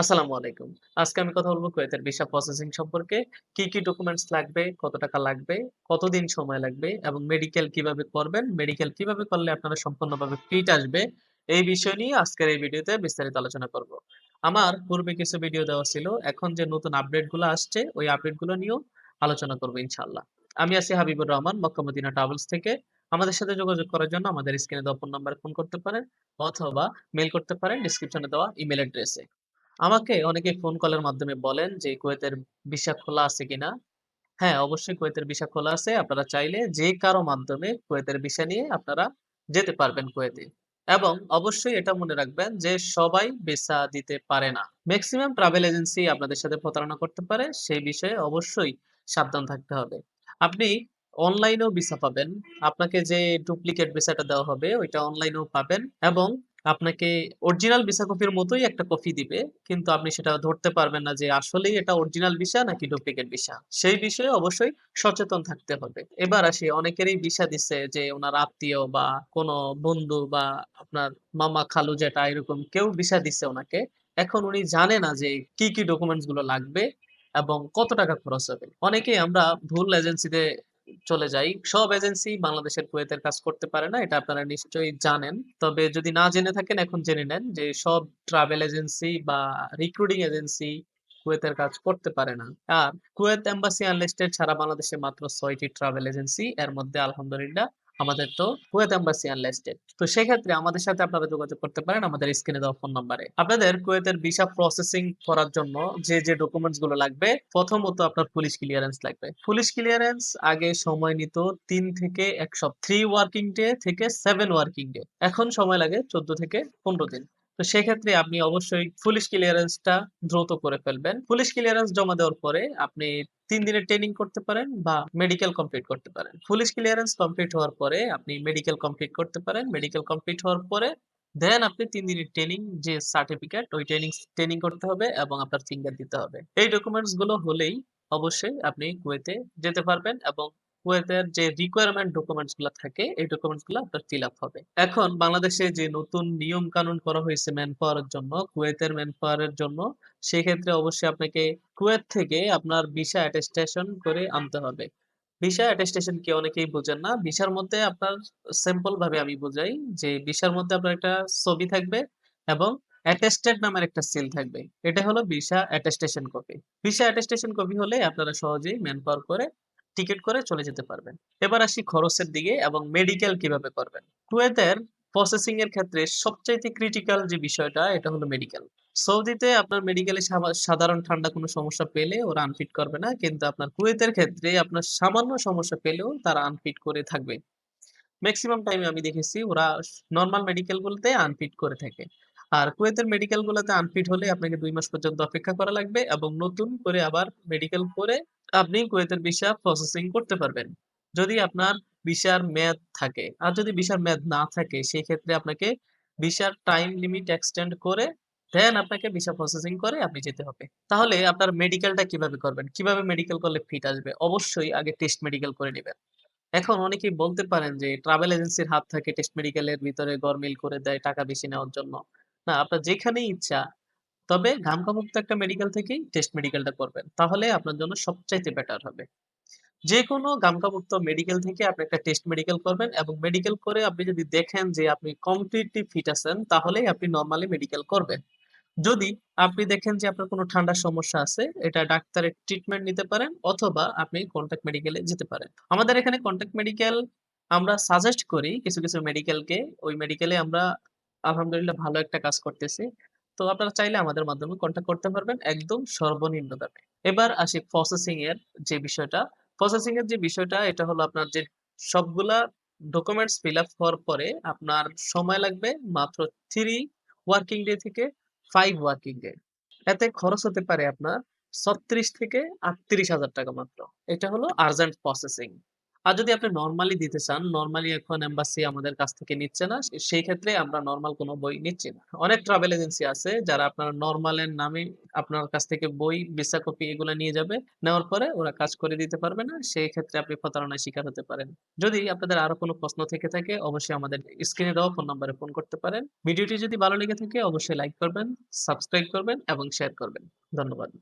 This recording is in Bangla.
আসসালামু আলাইকুম। আজকে আমি কথা বলব কুয়েতের ভিসা প্রসেসিং সম্পর্কে। কি, কি ডকুমেন্টস লাগবে, কত টাকা লাগবে, কতদিন সময় লাগবে এবং মেডিকেল কীভাবে করবেন, মেডিকেল কীভাবে করলে আপনারা সম্পূর্ণভাবে ফিট আসবে, এই বিষয় নিয়ে আজকের এই ভিডিওতে বিস্তারিত আলোচনা করব। আমার পূর্বে কিছু ভিডিও দেওয়া ছিল। এখন যে নতুন আপডেটগুলো আসছে, ওই আপডেটগুলো নিয়েও আলোচনা করব ইনশাআল্লাহ। আমি আছি হাবিবুর রহমান মক্কা মদিনা ট্রাভেলস থেকে। আমাদের সাথে যোগাযোগ করার জন্য আমাদের স্ক্রিনে দেওয়া ফোন নাম্বারে ফোন করতে পারেন অথবা মেইল করতে পারেন ডেসক্রিপশনে দেওয়া ইমেইল অ্যাড্রেসে। আমাকে অনেকে ফোন কলের মাধ্যমে বলেন যে কুয়েতের ভিসা খোলা আছে কিনা? হ্যাঁ, অবশ্যই কুয়েতের ভিসা খোলা আছে। আপনারা চাইলে যে কারও মাধ্যমে কুয়েতের ভিসা নিয়ে আপনারা যেতে পারবেন কুয়েতে। এবং অবশ্যই এটা মনে রাখবেন যে সবাই ভিসা দিতে পারে না। ম্যাক্সিমাম ট্রাভেল এজেন্সি আপনাদের সাথে প্রতারণা করতে পারে। সেই বিষয়ে অবশ্যই সাবধান থাকতে হবে। আপনি অনলাইনেও ভিসা পাবেন। আপনাকে যে ডুপ্লিকেট ভিসাটা দেওয়া হবে ওইটা অনলাইনেও পাবেন এবং আপনাকে অরিজিনাল ভিসা কপির মতোই একটা কপি দিবে। কিন্তু আপনি সেটা ধরতে পারবেন না যে আসলেই এটা অরিজিনাল ভিসা নাকি ডুপ্লিকেট ভিসা। সেই বিষয়ে অবশ্যই সচেতন থাকতে হবে। এবার আসি অনেকেরই ভিসা দিছে যে ওনার আত্মীয় বা কোনো বন্ধু বা আপনার মামা, খালু, জ্যাঠা এরকম কেউ ভিসা দিছে ওনাকে এখন উনি জানে না যে কি, কি ডকুমেন্টসগুলো লাগবে এবং কত টাকা খরচ হবে। অনেকেই আমরা ভুল এজেন্সিতে চলে যাই। সব এজেন্সি বাংলাদেশের কুয়েতের কাজ করতে পারে না। এটা আপনারা নিশ্চয়ই জানেন। তবে যদি না জেনে থাকেন, এখন জেনে নেন যে সব ট্রাভেল এজেন্সি বা রিক্রুটিং এজেন্সি কুয়েতের কাজ করতে পারে না। আর কুয়েত এম্বাসি আনলিস্টেড ছাড়া বাংলাদেশে মাত্র ছয়টি ট্রাভেল এজেন্সি। এর মধ্যে আলহামদুলিল্লাহ আমাদের তো কুয়েত এম্বাসি আনলিস্টেড। তো সেক্ষেত্রে আমাদের সাথে আপনারা যোগাযোগ করতে পারেন আমাদের স্ক্রিনে দেওয়া ফোন নাম্বারে। আপনাদের কুয়েতের ভিসা প্রসেসিং করার জন্য যে, যে ডকুমেন্টসগুলো লাগবে প্রথমত আপনার পুলিশ ক্লিয়ারেন্স লাগবে। পুলিশ ক্লিয়ারেন্স আগে সময় নিত তিন থেকে ১ সপ্তাহ 3 ওয়ার্কিং ডে থেকে সেভেন ওয়ার্কিং ডে। এখন সময় লাগে ১৪ থেকে ১৫ দিন। তো সেক্ষেত্রে আপনি অবশ্যই পুলিশ ক্লিয়ারেন্সটা দ্রুত করে ফেলবেন। পুলিশ ক্লিয়ারেন্স জমা দেওয়ার পরে আপনি তিন দিনের ট্রেনিং করতে পারেন বা মেডিকেল কমপ্লিট করতে পারেন। পুলিশ ক্লিয়ারেন্স কমপ্লিট হওয়ার পরে আপনি মেডিকেল কমপ্লিট করতে পারেন। মেডিকেল কমপ্লিট হওয়ার পরে দেন আপনি তিন দিনের ট্রেনিং যে সার্টিফিকেট ওই ট্রেনিং ট্রেনিং করতে হবে এবং আপনার ফিঙ্গার দিতে হবে। এই ডকুমেন্টসগুলো হলেই অবশ্যই আপনি কুয়েতে যেতে পারবেন এবং কুয়েতের যে রিকোয়ারমেন্ট ডকুমেন্টসগুলা থাকে এই ডকুমেন্টসগুলা আপনার ফিল আপ হবে। এখন বাংলাদেশে যে নতুন নিয়ম কানুন করা হয়েছে ম্যান পাওয়ারের জন্য, কুয়েতের ম্যান পাওয়ার এর জন্য সেক্ষেত্রে অবশ্যই আপনাকে কুয়েত থেকে আপনার ভিসা অ্যাটেস্টেশন করে আনতে হবে। ভিসা অ্যাটেস্টেশন কি অনেকেই বোঝেন না। ভিসার মধ্যে আপনার সিম্পল ভাবে আমি বুঝাই যে ভিসার মধ্যে আপনার একটা ছবি থাকবে এবং অ্যাটেস্টেড নামের একটা সিল থাকবে। এটা হলো visa attestation copy. Visa attestation copy হলে আপনারা সহজেই ম্যান পাওয়ার করে টিকেট করে চলে যেতে পারবেন। এবার আসি খরচের দিকে এবং মেডিকেল কীভাবে করবেন। কুয়েতের প্রসেসিং এর ক্ষেত্রে সবচাইতে ক্রিটিক্যাল যে বিষয়টা, এটা হলো মেডিকেল। সৌদিতে আপনার মেডিকেলে সাধারণ ঠান্ডা কোনো সমস্যা পেলে ওরা আনফিট করবে না। কিন্তু আপনার কুয়েতের ক্ষেত্রে আপনার সামান্য সমস্যা পেলেও তারা আনফিট করে থাকবে। মেক্সিমাম টাইমে আমি দেখেছি ওরা নর্মাল মেডিকেল গুলোতে আনফিট করে থাকে। আর কুয়েতের মেডিকেল গুলাতে আনফিট হলে আপনাকে দুই মাস পর্যন্ত অপেক্ষা করা লাগবে এবং নতুন করে আবার মেডিকেল করে আপনি কুয়েতের ভিসা প্রসেসিং করতে পারবেন। যদি আপনার ভিসার মেয়াদ থাকে। আর যদি ভিসার মেয়াদ না থাকে, সেক্ষেত্রে আপনাকে ভিসার টাইম লিমিট এক্সটেন্ড করে দেন আপনাকে ভিসা প্রসেসিং করে আপনি যেতে হবে। তাহলে আপনার মেডিকেলটা কীভাবে করবেন? কীভাবে মেডিকেল করলে ফিট আসবে? অবশ্যই আগে টেস্ট মেডিকেল করে নেবেন এখন অনেকেই বলতে পারেন যে ট্রাভেল এজেন্সির হাত থাকে টেস্ট মেডিকেলের ভিতরে গরমিল করে দেয় টাকা বেশি নেওয়ার জন্য। না, আপনার যেখানেই ইচ্ছা তবে ঘামকামুক্ত একটা মেডিকেল থেকেই টেস্ট মেডিকেলটা করবেন। তাহলে আপনার জন্য সবচাইতে বেটার হবে। যেকোনো গামকামুক্ত মেডিকেল থেকে আপনি একটা টেস্ট মেডিকেল করবেন এবং মেডিকেল করে আপনি যদি দেখেন যে আপনি কমপ্লিটলি ফিট আছেন তাহলেই আপনি নরমালি মেডিকেল করবেন। যদি আপনি দেখেন যে আপনার কোনো ঠান্ডার সমস্যা আছে এটা ডাক্তারের ট্রিটমেন্ট নিতে পারেন অথবা আপনি কনট্যাক্ট মেডিকেলে যেতে পারেন। আমাদের এখানে কনট্যাক্ট মেডিকেল আমরা সাজেস্ট করি কিছু, কিছু মেডিকেলকে। ওই মেডিকেলে আমরা আলহামদুলিল্লাহ ভালো একটা কাজ করতেছি। তো আপনারা চাইলে আমাদের মাধ্যমে কনট্যাক্ট করতে পারবেন একদম সর্বনিম্ন দামে। এবার আসি প্রসেসিং এর যে বিষয়টা। প্রসেসিং এর যে বিষয়টা এটা হলো আপনার যে সবগুলা ডকুমেন্টস ফিল আপ হওয়ার পরে আপনার সময় লাগবে মাত্র থ্রি ওয়ার্কিং ডে থেকে ফাইভ ওয়ার্কিং ডে। এতে খরচ হতে পারে আপনার ৩৬ থেকে ৩৮,০০০ টাকা মাত্র। এটা হলো আর্জেন্ট প্রসেসিং। আর যদি আপনি নর্মালি দিতে চান, নরমালি এখন এম্বাসি আমাদের কাছ থেকে নিচ্ছে না। সেই ক্ষেত্রে আমরা নর্মাল কোনো বই নিচ্ছি না। অনেক ট্রাভেল এজেন্সি আছে যারা আপনার নরমালের নামে আপনার কাছ থেকে বই, ভিসা কপি এগুলা নিয়ে যাবে। নেওয়ার পরে ওরা কাজ করে দিতে পারবে না। সেই ক্ষেত্রে আপনি প্রতারণার শিকার হতে পারেন। যদি আপনাদের আরও কোনো প্রশ্ন থেকে থাকে অবশ্যই আমাদের স্ক্রিনে দেওয়া ফোন নাম্বারে ফোন করতে পারেন। ভিডিওটি যদি ভালো লেগে থাকে অবশ্যই লাইক করবেন, সাবস্ক্রাইব করবেন এবং শেয়ার করবেন। ধন্যবাদ।